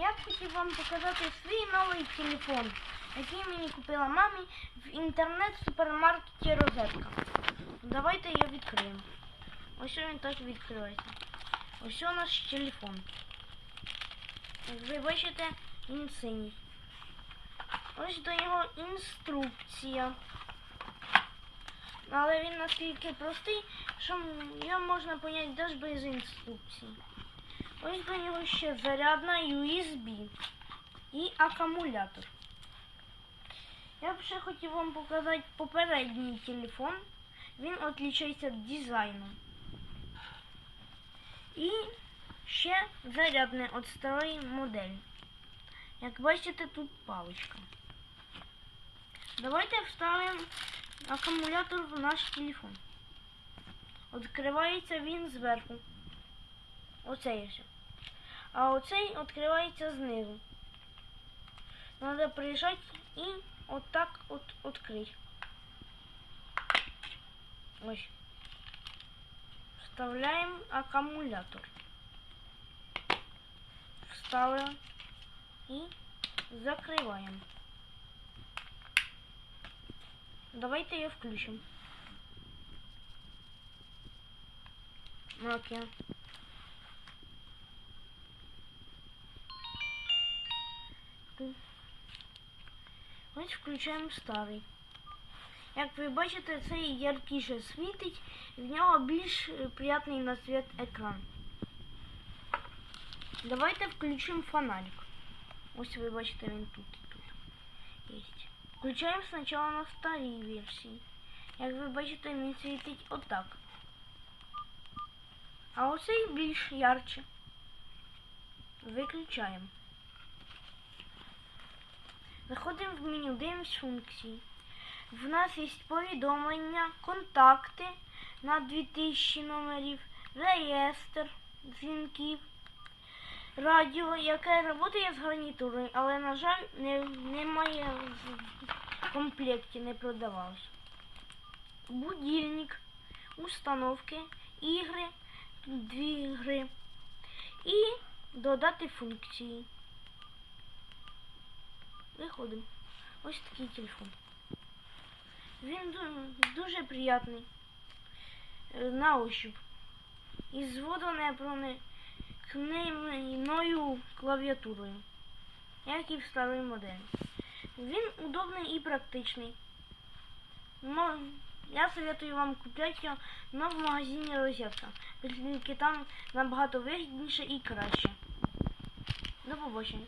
Я хотів вам показати свій новий телефон, який мені купила мамі в інтернет-супермаркеті Розетка. Давайте його відкриємо. Ось він так відкривається. Ось у наш телефон. Як ви бачите, він синій. Ось до нього інструкція. Але він наскільки простий, що його можна поняти навіть без інструкції. Ось до нього ще зарядна USB і акумулятор. Я б ще хотів вам показати попередній телефон. Він відрізняється дизайном. І ще зарядне від старої моделі. Як бачите, тут паличка. Давайте вставимо акумулятор в наш телефон. Відкривається він зверху. Оцей ось. А оцей відкривається знизу. Треба приїжджати і отак от відкрити. Ось. Вставляємо акумулятор. Вставили і закриваємо. Давайте ее включим. Окей. Ось включаємо старий. Як ви бачите, цей яркіше світить, в нього більш приятний на світ екран. Давайте включимо фонарик. Ось ви бачите, він тут і тут. Є. Включаємо спочатку на старій версії. Як ви бачите, він світить отак. А оцей більш ярче. Виключаємо. Заходимо в меню, дивимось функції. В нас є повідомлення, контакти на 2000 номерів, реєстр дзвінків, радіо, яке працює з гарнітурою, але, на жаль, не, немає в комплекті, не продавалось. Будильник, установки, ігри, дві гри і додати функції. Виходимо. Ось такий телефон. Він дуже приятний е, на ощупь. Із водонепроникною клавіатурою, як і в старій моделі. Він удобний і практичний. Я советую вам купляти його но в магазині Розетка, оскільки там набагато вигідніше і краще. До побачення.